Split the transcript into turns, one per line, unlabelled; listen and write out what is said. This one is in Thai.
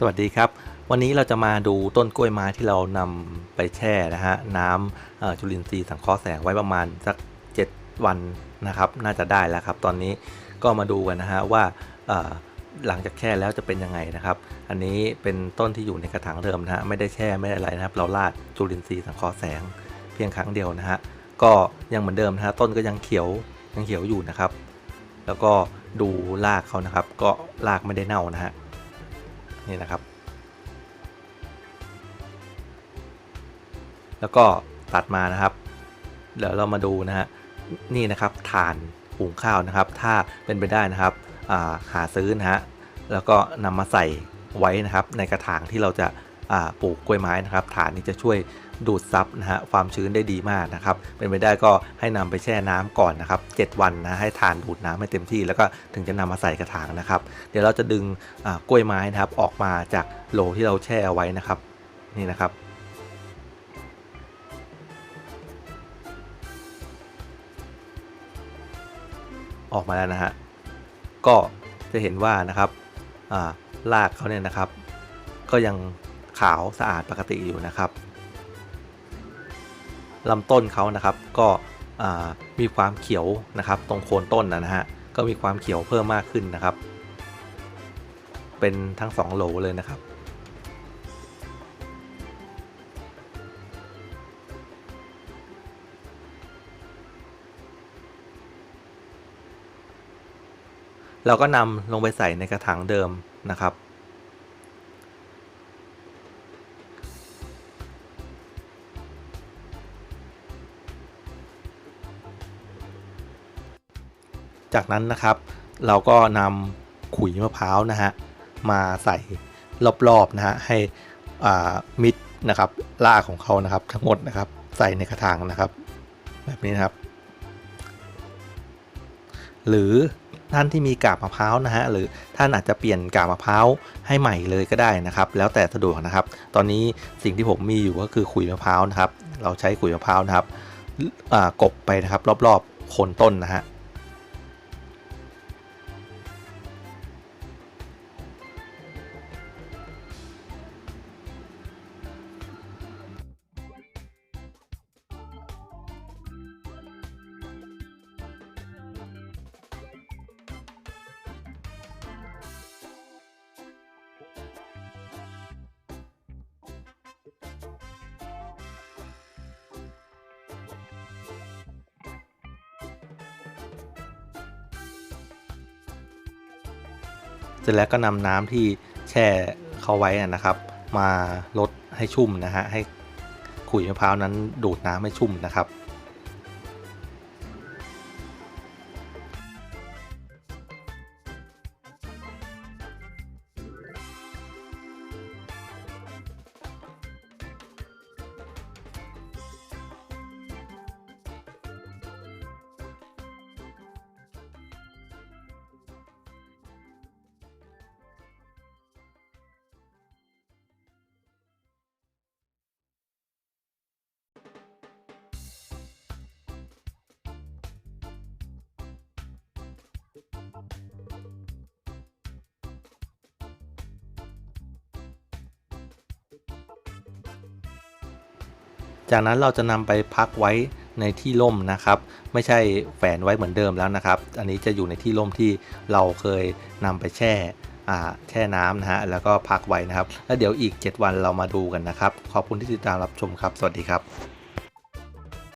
สวัสดีครับ วันนี้เราจะมาดูต้นกล้วยไม้ที่เรานำไปแช่นะฮะน้ำจุลินทรีย์สังเคราะห์แสงไว้ประมาณสัก 7 วันนะครับ น่าจะได้แล้วครับ ตอนนี้ก็มาดูกันนะฮะว่าหลังจากแช่แล้วจะเป็นยังไงนะครับ อันนี้เป็นต้นที่อยู่ในกระถางเดิมนะฮะไม่ได้แช่ไม่ได้อะไรนะครับ เราราดจุลินทรีย์สังเคราะห์แสงเพียงครั้งเดียวนะฮะก็ยังเหมือนเดิมนะฮะต้นก็ยังเขียวยังเขียวอยู่นะครับ แล้วก็ดูรากเขานะครับ ก็รากไม่ได้เน่านะฮะ นี่นะครับ แล้วก็ตัดมานะครับ เดี๋ยวเรามาดูนะฮะนี่นะครับฐานหุงข้าวนะครับ ถ้าเป็นไปได้นะครับาหาซื้อนะฮะแล้วก็นำมาใส่ไว้นะครับ ในกระถางที่เราจะปลูกกล้วยไม้นะครับฐานนี้จะช่วย ดูดซับนะฮะความชื้นได้ดีมากนะครับ เป็นไปได้ก็ให้นำไปแช่น้ำก่อนนะครับ 7 วันนะให้ทานดูดน้ำให้เต็มที่ แล้วก็ถึงจะนำมาใส่กระถางนะครับ เดี๋ยวเราจะดึงกล้วยไม้นะครับออกมาจากโหลที่เราแช่เอาไว้นะครับนี่นะครับออกมาแล้วนะฮะ ก็จะเห็นว่านะครับอ่ารากเขาเนี่ยนะครับ ก็ยังขาวสะอาดปกติอยู่นะครับ ลำต้นเขานะครับ ก็มีความเขียวนะครับ ตรงโคนต้นนะนะฮะก็มีความเขียวเพิ่มมากขึ้นนะครับ เป็นทั้งสองโหลเลยนะครับเราก็นำลงไปใส่ในกระถางเดิมนะครับ จากนั้นนะครับ เราก็นำขุยมะพร้าวนะฮะมาใส่รอบๆนะฮะให้อ่ามิดนะครับราของเขานะครับ ทั้งหมดนะครับใส่ในกระถางนะครับ แบบนี้นะครับ หรือท่านที่มีกาบมะพร้าวนะฮะหรือท่านอาจจะเปลี่ยนกาบมะพร้าวให้ใหม่เลยก็ได้นะครับ แล้วแต่สะดวกนะครับ ตอนนี้สิ่งที่ผมมีอยู่ก็คือขุยมะพร้าวนะครับ เราใช้ขุยมะพร้าวนะครับกบไปนะครับ รอบๆโคนต้นนะฮะ ร็จแล้วก็นำน้ำที่แช่เข้าไว้นะครับ มาลดให้ชุ่มนะฮะให้ขุยมะพร้าวนั้นดูดน้ำให้ชุ่มนะครับ จากนั้นเราจะนำไปพักไว้ในที่ร่มนะครับ ไม่ใช่แฝนไว้เหมือนเดิมแล้วนะครับ อันนี้จะอยู่ในที่ร่มที่เราเคยนำไปแช่แช่น้ำนะฮะแล้วก็พักไว้นะครับ แล้วเดี๋ยวอีก 7 วันเรามาดูกันนะครับ ขอบคุณที่ติดตามรับชมครับ สวัสดีครับ